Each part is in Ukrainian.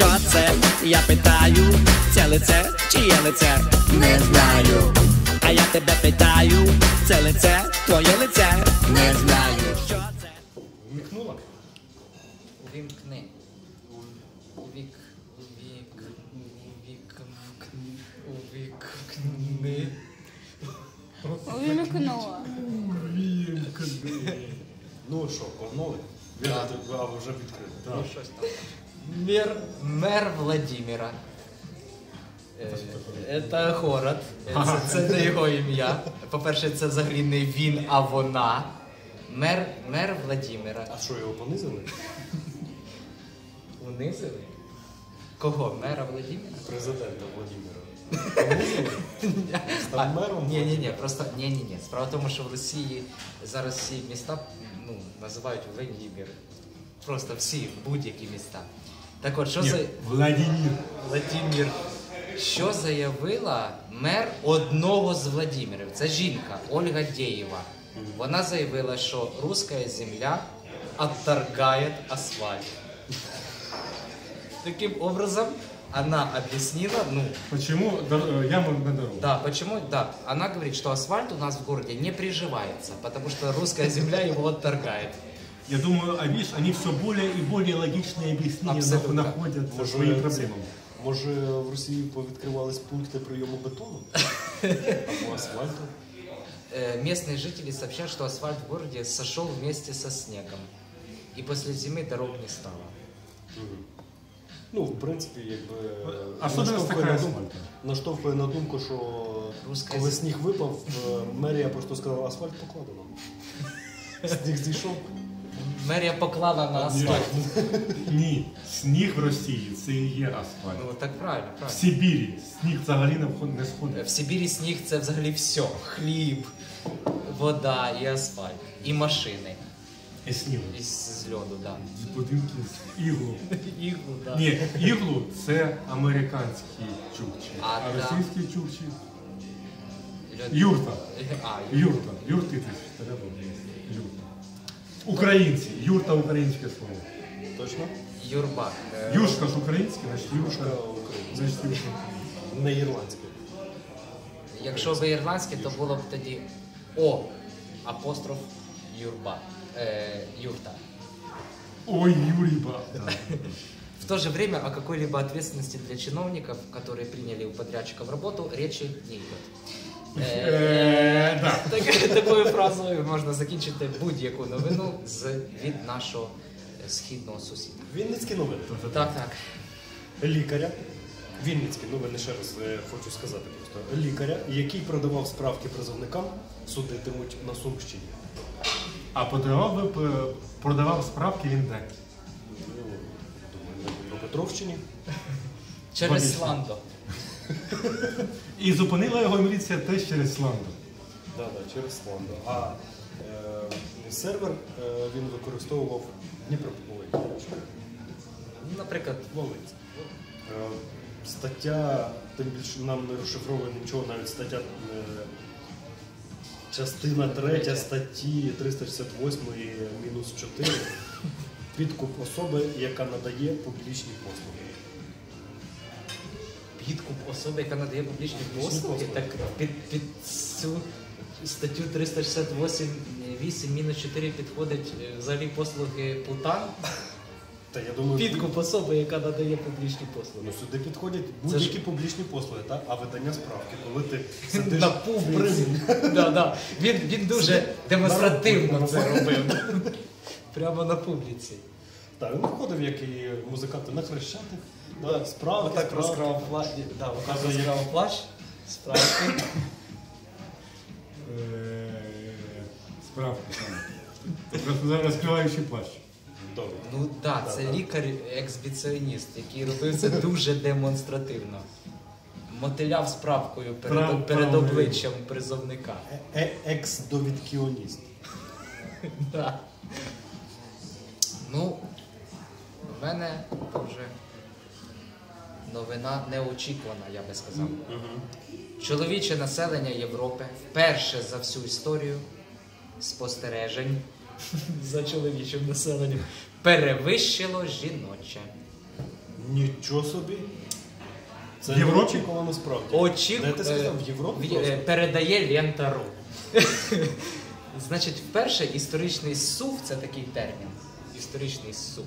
Що це? Я питаю, це лице чи є лице? Не знаю. А я тебе питаю, це лице, твоє лице? Не знаю. Що це? Вмикнула? Увімкни. Увік. Увік. Увік. Увікни. Увімкнула. Ну що. Вірте, а вже відкрили. Ну, щось там. Мер, мер Владимира. Це город. Це, це не його ім'я. По-перше, це взагалі не він, а вона. Мер, мер Владимира. А що, його понизили? Унизили? Кого? Мера Владимира? Президента Владимира. Став мером? Ні, ні, ні, просто ні, ні, ні. Справа в тому, що в Росії зараз всі міста ну, називають Владимир. Просто всі, будь-які міста. Так от, що за Владимир. Владимир? Що заявила мер одного з Владимирів? Це жінка Ольга Дєєва. Вона заявила, що руська земля отторгает асфальт. Таким образом, она объяснила, ну, Почему дор- э, яма на дорогу? Да, почему? Да, она говорит, что асфальт у нас в городе не приживается, потому что русская земля его отторгает. Я думаю, а видишь, они все более и более логичные объяснения Абсолютно. находят Може, своим це- проблемам. Може в Росії повідкривались пункти прийому бетону? Або асфальту? Э, Местные жители сообщают, что асфальт в городе сошел вместе со снегом. И после зимы дорог не стало. Ну, в принципі, якби А що зараз наштовхує таке на думку, асфальт? наштовхує на думку, що Руська коли зі- сніг випав, е, мерія просто сказала, асфальт покладено. Сніг зійшов. Мерія поклала на асфальт. Ні, сніг в Росії це і є асфальт. Ну так правильно, В. Сибірі сніг взагалі не вход- не сходить. В Сибірі сніг це взагалі все. Хліб, вода і асфальт. І машини. І сніг. Із з льоду, да. З будинків з іглу. Іглу, да. Ні, іглу це американські чукчі, А, а да. російські чукчі Льод- юрта. А, Юрта. Юрти ж треба. Українці. Юрта українське слово. Точно? Юрба. Юшка ж українське, значить юшка. Значить юшка. Не ірландське. Якщо би ірландське, то було б тоді О, апостроф Юрба. Е, юрта. Ой, Юріба. В то же время о какой-либо ответственности для чиновников, которые приняли у подрядчика в работу, речи не идет. Е, Е, да. так- Такою фразою можна закінчити будь-яку новину з від нашого е, східного сусіда. Вінницькі новини. Так, так. Лікаря. Вінницькі новини, ще раз е, хочу сказати просто. Лікаря, який продавав справки призовникам, судитимуть на Сумщині. А продавав би п- продавав справки він де? Ну, думаю, на Дніпропетровщині. Через Логічно. І зупинила його міліція теж через Сланду. Да, да, через Сландо. А е, сервер е, він використовував Дніпропетровський. Наприклад, Волинськ. Е, Стаття, тим більше нам не розшифровує нічого, навіть стаття. е, Частина 3 статті 368 мінус 4. Підкуп особи, яка надає публічні послуги. Підкуп особи, яка надає публічні послуги, так під, під цю статтю 368 8 мінус 4 підходить е, взагалі послуги Путан. Та я думаю, Підкуп особи, яка надає публічні послуги. Ну, сюди підходять будь-які ж- публічні послуги, та? а видання справки, коли ти сидиш На публіці. Да, да. Він, він дуже демонстративно це робив. Прямо на публіці. Так, він виходив, як і музиканти на хрещатик, да, справки, Отак справки. розкрав плащ. Да, отак Показує, розкрав плащ. Справки. Е, Справка. Роз- Розкриваючий плащ. Добре. Ну так, да, це лікар-ексбіціоніст, який робив це дуже демонстративно. Мотиляв справкою перед, Прав- перед правильно. обличчям призовника. Е- е- Екс-довідкіоніст. Да. Ну, в мене вже новина неочікувана, я би сказав. Чоловіче населення Європи вперше за всю історію спостережень за чоловічим населенням перевищило жіноче. Нічого собі. Це Європі? неочікувано справді. Очі Де ти сказав, в Європі е, просто? передає лента.ру. Значить, вперше історичний сув це такий термін. Історичний сув.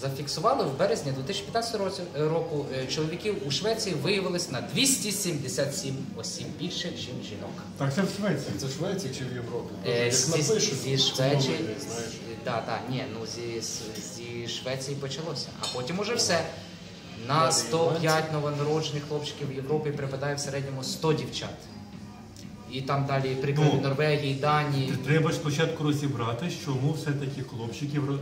Зафіксували в березні 2015 року е, чоловіків у Швеції виявилось на 277 осіб більше, ніж жінок. Так це в Швеції. Це в Швеції чи в Європі? Е, Як зі, напишуть, зі Швеції, знаєш. да, да, ні, ну зі, зі Швеції почалося. А потім уже все. На 105 новонароджених хлопчиків в Європі припадає в середньому 100 дівчат. І там далі приклади Ну, Норвегії, Данії. Треба спочатку розібрати, чому все-таки хлопчиків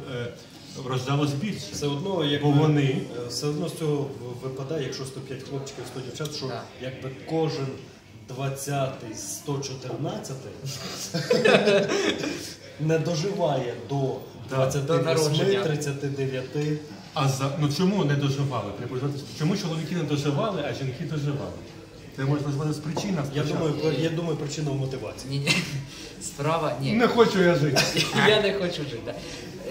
ро- е, більше. Все одно, якби, Бо вони- е, все одно з цього випадає, якщо 105 хлопчиків, 100 дівчат, що якби кожен 20-й, 114 не доживає до Да, до народження. 28-39. А за ну чому не доживали? Чому чоловіки не доживали, а жінки доживали? Це можна назвати з причин. Я думаю, про- я думаю, причина в мотивації. Ні, ні. Справа ні. не хочу я жити. Я не хочу жити. Да. Е,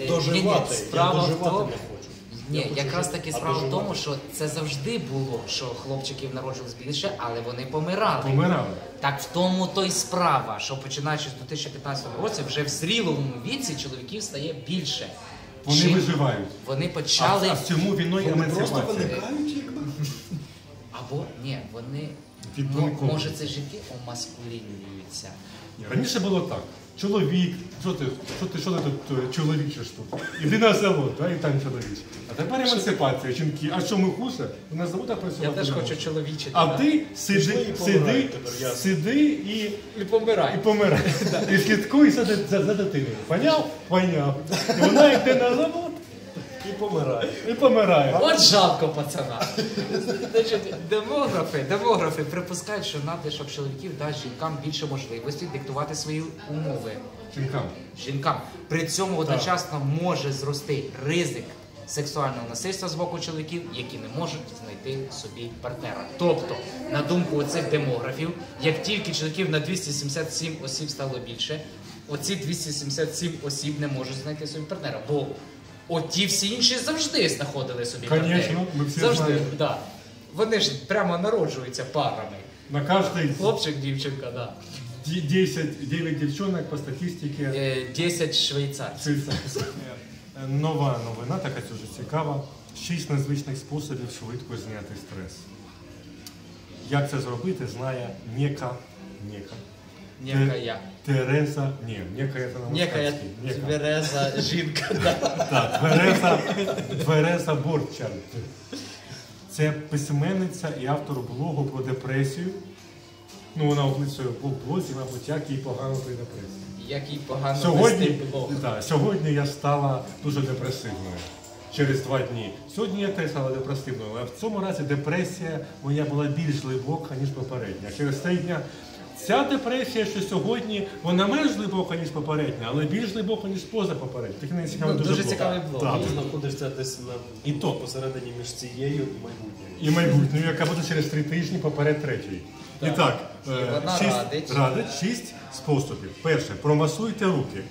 ні, ні, Доживати, я справа в доживати тому, не хочу. Ні, хочу якраз жити, таки а справа в доживати. тому, що це завжди було, що хлопчиків народжувалось більше, але вони помирали. Помирали. Так в тому то й справа, що починаючи з 2015 році, вже в зрілому віці чоловіків стає більше. Вони Чим виживають. Вони А, почали а в цьому війною Вони просто емансипація. виникають, якби. або ні, вони Від мо- може це жінки омаскулінюються. Раніше було так. Чоловік, що ти, що ти, що ти тут е, чоловічиш тут? Іди на завод, да, і там чоловіч. А тепер емансипація, жінки. А що ми хуже? На заводах працювати. Я теж не хочу можна. чоловічити. А да. ти сиди, і сиди, тепер, ясно. сиди і, і і помирай. помирай. І слідкуй за, за, за дитиною. Поняв? Поняв. І вона йде на завод помирає. і помирає. От жалко пацана. Значить, демографи, демографи припускають, що надлишок чоловіків дасть жінкам більше можливості диктувати свої умови Жінкам. жінкам. При цьому одночасно може зрости ризик сексуального насильства з боку чоловіків, які не можуть знайти собі партнера. Тобто, на думку оцих демографів, як тільки чоловіків на 277 осіб стало більше, оці 277 осіб не можуть знайти собі партнера. Бо оті всі інші завжди знаходили собі партнерів. ми всі завжди, знаємо. да. Вони ж прямо народжуються парами. На кожний Хлопчик, дівчинка, да. 10, 9 дівчонок по статистиці. Е, 10 швейцарців. Це е, нова новина, така дуже цікава. Шість незвичних способів швидко зняти стрес. Як це зробити, знає Нєка. Нєка. Нєка Те- я. Тереза. Ні, Нєка це на Некая. Твереза жінка. Так, Твереза, Твереза Борчан. Це письменниця і автор блогу про депресію. Ну, вона описує в блозі, мабуть, як їй погано при депресії. Як їй погано Сьогодні, вести блог. да, сьогодні я стала дуже депресивною. Через два дні. Сьогодні я теж стала депресивною, але в цьому разі депресія моя була більш глибока, ніж попередня. Через три дня ця депресія, що сьогодні, вона менш глибока, ніж попередня, але більш глибока, ніж поза попередня. Такий не цікавий Ну, дуже, дуже цікавий блог. Так. Ти знаходишся десь на І то. посередині між цією і майбутньою. І майбутню, яка буде через три тижні поперед третьої. Так, І е, вона шість, радить. радить шість способів. Перше, промасуйте руки.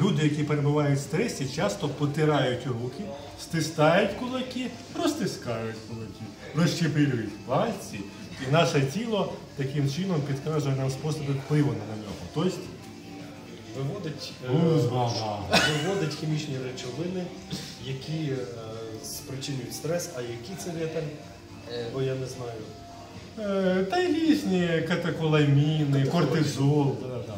Люди, які перебувають в стресі, часто потирають руки, стискають кулаки, розтискають кулаки, розщепилюють пальці. І наше тіло таким чином підказує нам способи впливу на нього. Тобто, Виводить, е, виводить хімічні речовини, які е, спричинюють стрес, а які це вітер, бо я не знаю. е, та й різні катеколаміни, кортизол. да-да-да.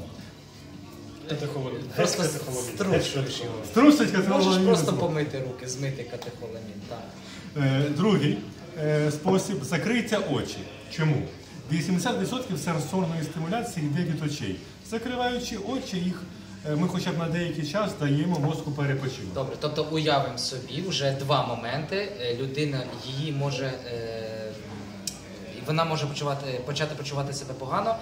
Катехоламін. Просто Геч-катехоламін. струшуєш його. Струсить Можеш просто помити руки, змити катехоламін. Так. Е, Другий спосіб закрийте очі. Чому? 80% сенсорної стимуляції йде від очей. Закриваючи очі, їх е, ми хоча б на деякий час даємо мозку перепочинок. Добре, тобто уявимо собі вже два моменти. Е, Людина її може. е, Вона може почувати, почати почувати себе погано,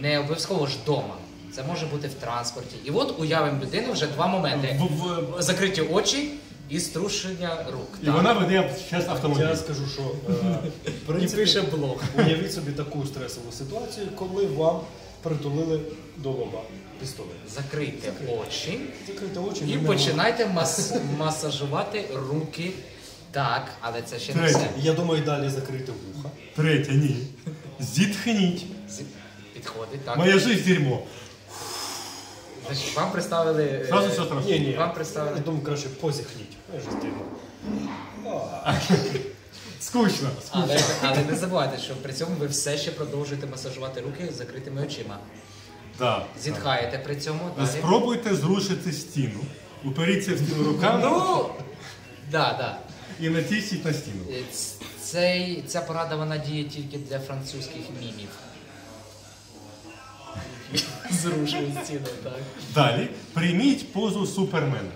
не обов'язково ж вдома. Це може бути в транспорті. І от уявимо людину вже два моменти: В- в- закриті очі і струшення рук. І Так. вона веде зараз автомобіль. Я скажу, що е, в І принципі, пише блог. уявіть собі таку стресову ситуацію, коли вам притулили до лоба пістолет. Закрийте очі Закрийте очі і починайте мас- масажувати руки Так, але це ще не Третє. все. Я думаю, далі закрити вуха. Третє, ні. Зітхніть. З- Підходить, так. Моя жизнь дерьмо. Значить, вам представили. е, Зразу все страшно. Ні, ні. Вам представили. Я думаю, краще позіхніть. Я ж стильно. Скучно. Але, але не забувайте, що при цьому ви все ще продовжуєте масажувати руки з закритими очима. Да. Зітхаєте при цьому. Далі. Спробуйте зрушити стіну. Уперіться в стіну руками Ну, да, да. і натисніть на стіну. Е, ц- Цей, ця порада вона діє тільки для французьких мімів. Зрушую стіну, так. Далі прийміть позу супермена.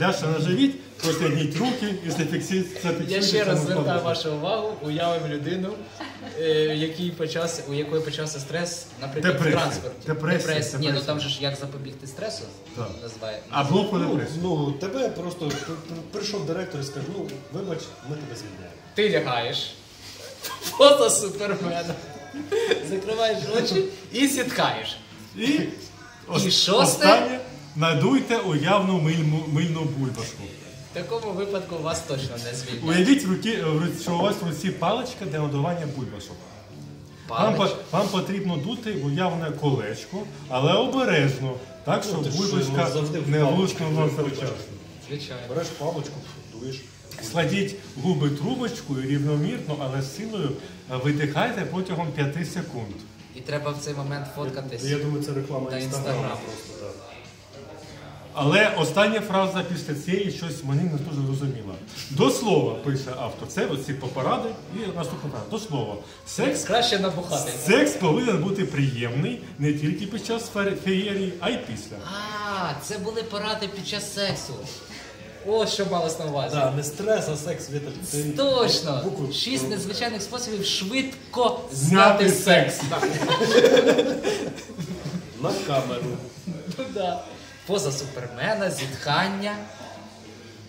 Ляжте на живіт, протягніть руки і зафіксуйте. Я ще раз звертаю вашу увагу, уявимо людину, е, який почався, у якої почався стрес, наприклад, Депресія. в транспорті. Депресія, Ні, ну депресія. там же ж як запобігти стресу Так. називає. Або по Ну, депресії. ну, тебе просто при- при- прийшов директор і скаже, ну, вибач, ми тебе звільняємо. Ти лягаєш, фото супермена, закриваєш очі і зіткаєш. І, ос- шосте? останнє надуйте уявну мильну, мильну бульбашку. В такому випадку вас точно не звільнять. Уявіть, в руки, в руці- що у вас в руці паличка для надування бульбашок. Вам, Палич. по- вам потрібно дути в уявне колечко, але обережно, так, щоб Ну, ти бульбашка ну, завжди в не паличку завчасно. бульбашку. Звичайно. Береш паличку, дуєш. Складіть губи трубочкою рівномірно, але з силою е, видихайте протягом 5 секунд. І треба в цей момент фоткатись. Я думаю, це реклама інстаграму Інстаграм. просто, так. Але остання фраза після цієї щось мені не дуже зрозуміла. До слова, пише автор, це оці попоради і наступна фраза. До слова. Секс, Краще набухати. секс повинен бути приємний не тільки під час фе- феєрії, а й після. А, це були поради під час сексу. Ось що малось на увазі. Да, не стрес, а секс. Це Точно! букви- Шість незвичайних способів швидко Зняти зняти секс. На камеру. Ну да. Поза супермена, зітхання,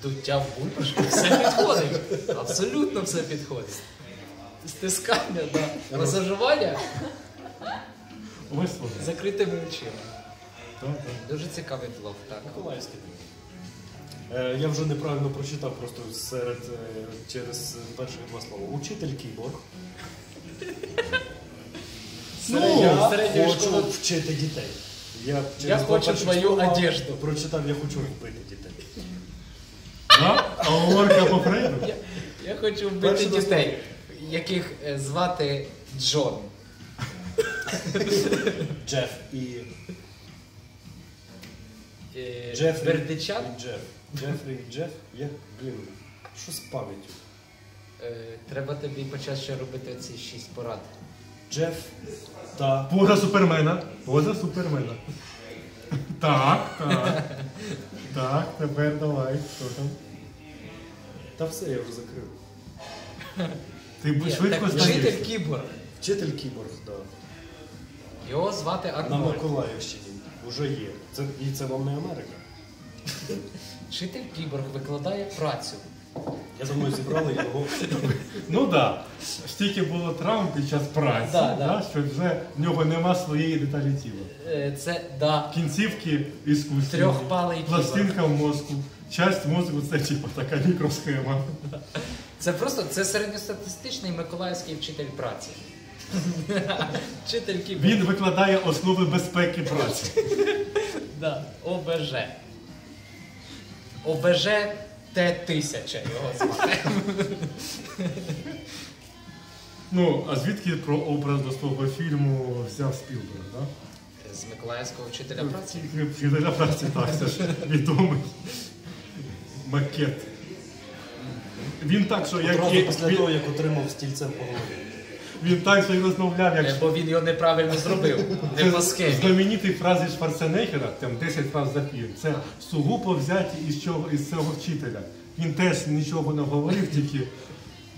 дуття в бульбашку. Все підходить. Абсолютно все підходить. Стискання, да. Масажування Ось закритими очима. Дуже цікавий блог, так. Миколаївський. Е, я вже неправильно прочитав просто серед е, через перші два слова. Учитель кіборг. Ну, я середня хочу школа. вчити дітей. Я, Я два хочу твою слова одежду. Прочитав, я хочу вбити дітей. Да? А говорка по Фрейду? Я, я хочу вбити Перше дітей, яких е, звати Джон. Джеф і Джефрі Бердичан. Джеф. Джефрі Джеф. Я, блін, що з пам'яттю? Е, Треба тобі почати ще робити ці шість порад. Джеф та Поза супермена. Поза супермена. Так, так. Так, тепер давай. Що там? Та все, я вже закрив. Ти Ні, швидко так, знаєш. вчитель кіборг. Вчитель кіборг, да. Його звати На Арнольд. Миколаївщині вже є. Це, і це вам не Америка. Вчитель кіборг викладає працю. Я думаю, зібрали його. Ну так. Да. Стільки було травм під час праці, Да, да, да. що вже в нього нема своєї деталі тіла. Е, Це да. Кінцівки іскусні, Трьохпалий кіборг. пластинка в мозку. Часть мозку це типу така мікросхема. Це просто це середньостатистичний миколаївський вчитель праці. Вчитель. Він викладає основи безпеки праці. Да. ОБЖ. ОБЖ Т-1000 його звати. Ну, а звідки про образ до свого фільму взяв Спілберг, да? З Миколаївського вчителя праці. Вчителя праці, так, це ж відомий макет. Він так, що як Одразу після він, того, як отримав стільцем по голові. Він так що й розмовляв, Е, як Бо він його неправильно зробив. Не по схемі. знаменитий фрази Шварценеггера, там 10 фраз за фільм. Це сугубо взяті із цього, із цього вчителя. Він теж нічого не говорив, тільки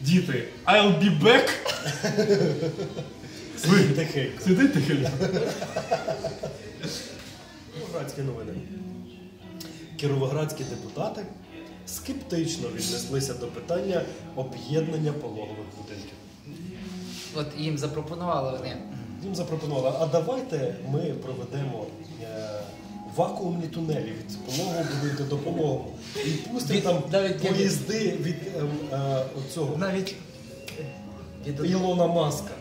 діти, I'll be back. Ви Тихенько. Кіровоградські новини. Кіровоградські депутати скептично віднеслися до питання об'єднання пологових будинків. От їм запропонували вони. Їм запропонували, а давайте ми проведемо е, вакуумні тунелі від пологового будинку до пологового. І пустить Від- там навіть поїзди від ем, е, цього Навіть від Ілона Маска.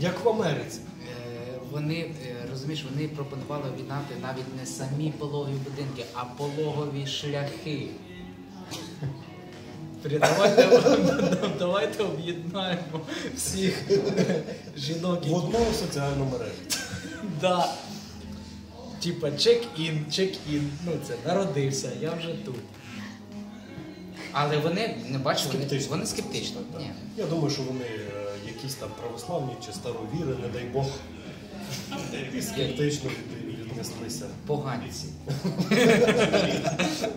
Як в Америці. Е, Вони е, розумієш, вони пропонували об'єднати навіть не самі пологові будинки, а пологові шляхи. Давайте, давайте об'єднаємо всіх жінок. В одному соціальному мережі. Да. Типа чек-ін, чек-ін. Ну це народився, я вже тут. Але вони не бачу, вони, Скептично. вони скептично. Так. Ні. Я думаю, що вони е, якісь там православні чи старовіри, не дай Бог. Скептично від- віднеслися. Поганці.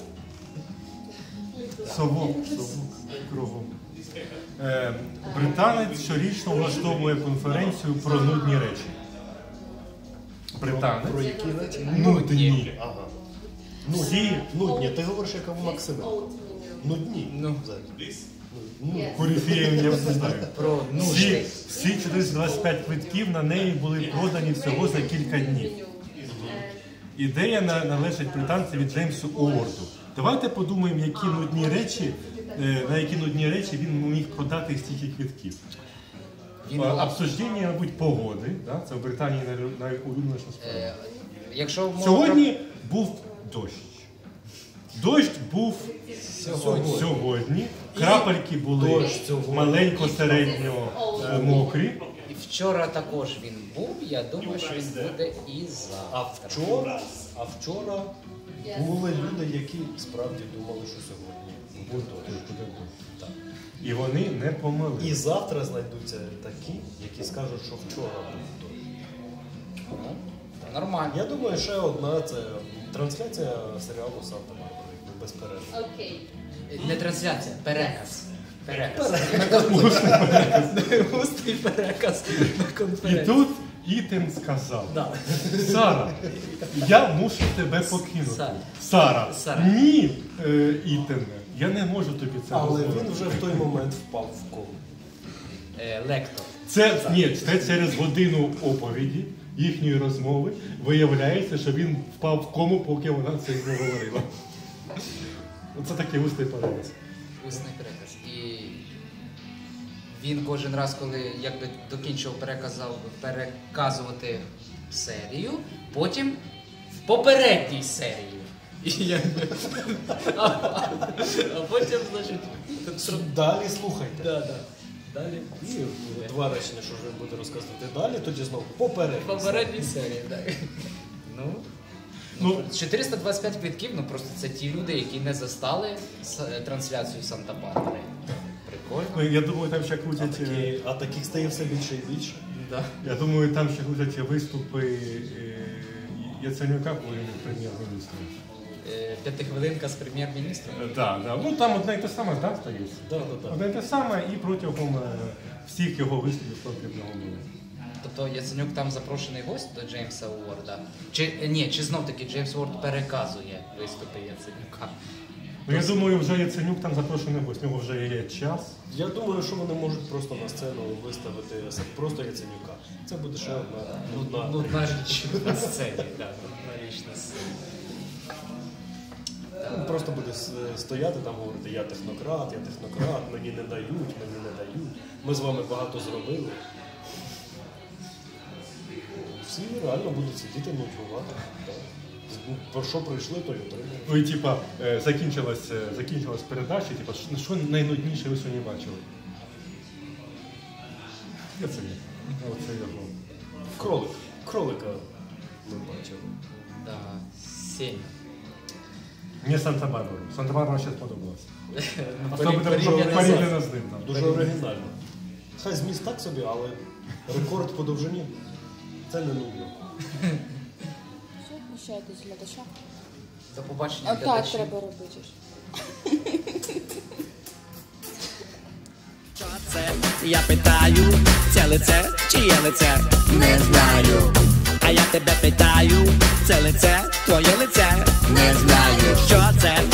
Совок, совок кругом. Е, британець щорічно влаштовує конференцію про нудні речі. Британець. Про які речі? Нудні. Ага. Всі Нудні, ти говориш, як у Максима. Нудні. Ну. Взагалі. Ну, корифеєм я не знаю. Про Всі, всі 425 квитків на неї були продані всього за кілька днів. Ідея на- належить британцеві Джеймсу Уорду. Давайте подумаємо, які нудні речі, е, на які нудні речі він міг продати стільки Е, Обсуждення, мабуть, погоди. Да? Це в Британії най- найулюбленіша справа. Е, Якщо Сьогодні був дощ. Дощ був Сьогодні. сьогодні. Крапельки були Дощ маленько середньо е, мокрі. І вчора також він був, я думаю, що він буде і А вчора, а вчора були люди, які справді думали, що сьогодні буде. Так. І вони не помилили. І завтра знайдуться такі, які скажуть, що вчора був дощ. Ну, Нормально. Я думаю, ще одна це трансляція серіалу Санта Барбара, безперечно. Окей. Не трансляція, переказ. Переказ. Густий переказ на І конференції. тут Ітен сказав: Да. Сара, я мушу тебе покинути. Сара. Сара, Сара. ні, е, Ітене, я не можу тобі це Але дозволити. він вже в той момент впав в кому. Е, Лектор. Це ні, це через годину оповіді їхньої розмови виявляється, що він впав в кому, поки вона це не говорила. Оце такий густий переказ. Усний переказ. Він кожен раз, коли якби докінчував переказав, переказувати серію, потім в попередній серії. Якби- а, а потім, значить, Далі слухайте. да, да. Далі. І два речення, що вже буде розказувати далі, тоді знову попередньо. В попередній серії, так. Ну, Ну, 425 квитків, ну просто це ті люди, які не застали трансляцію Санта-Барбари. Прикольно. ну, я думаю, там ще крутять. е, Такі, а таких стає все більше і більше. Да. Я думаю, там ще крутять виступи е, Яценюка, коли він прем'єр-міністром. Е, П'ятихвилинка з прем'єр-міністром. Так, да, да. ну там одне і те саме, да, стається? Да, да, да. Одне і те саме, і протягом е, всіх його виступів потрібно було. Тобто Яценюк там запрошений гость до Джеймса Уорда. Чи е, ні, чи знов таки Джеймс Уорд переказує виступи Яценюка. Ну, я думаю, вже Яценюк там запрошений гость, у нього вже є час. Я думаю, що вони можуть просто на сцену виставити просто Яценюка. Це буде ще одна нудна. Ну, на річ на сцені, так, на річ на сцені. Він просто буде стояти там говорити, я технократ, я технократ, мені не дають, мені не дають. Ми з вами багато зробили. Всі реально будуть сидіти нудьгувати. Ну, Про що прийшли, то й отримали. Ну і типа е, закінчилась, е, закінчилась передача, типа, що- ну, що найнудніше ви сьогодні бачили? Яценюк. Оце його. Кролик. Кролика ми бачили. Да, сім. Мені Санта-Барбара. Санта-Барбара ще сподобалась. Ну, порівняно з ним там. Дуже оригінально. Хай зміст так собі, але рекорд по довжині це не нудно. Прощайтесь, глядача. До побачення. А так глядачі. треба робити. Що це? Я питаю, це лице чи є лице? Не знаю. А я тебе питаю, це лице, твоє лице? Не знаю. Що це?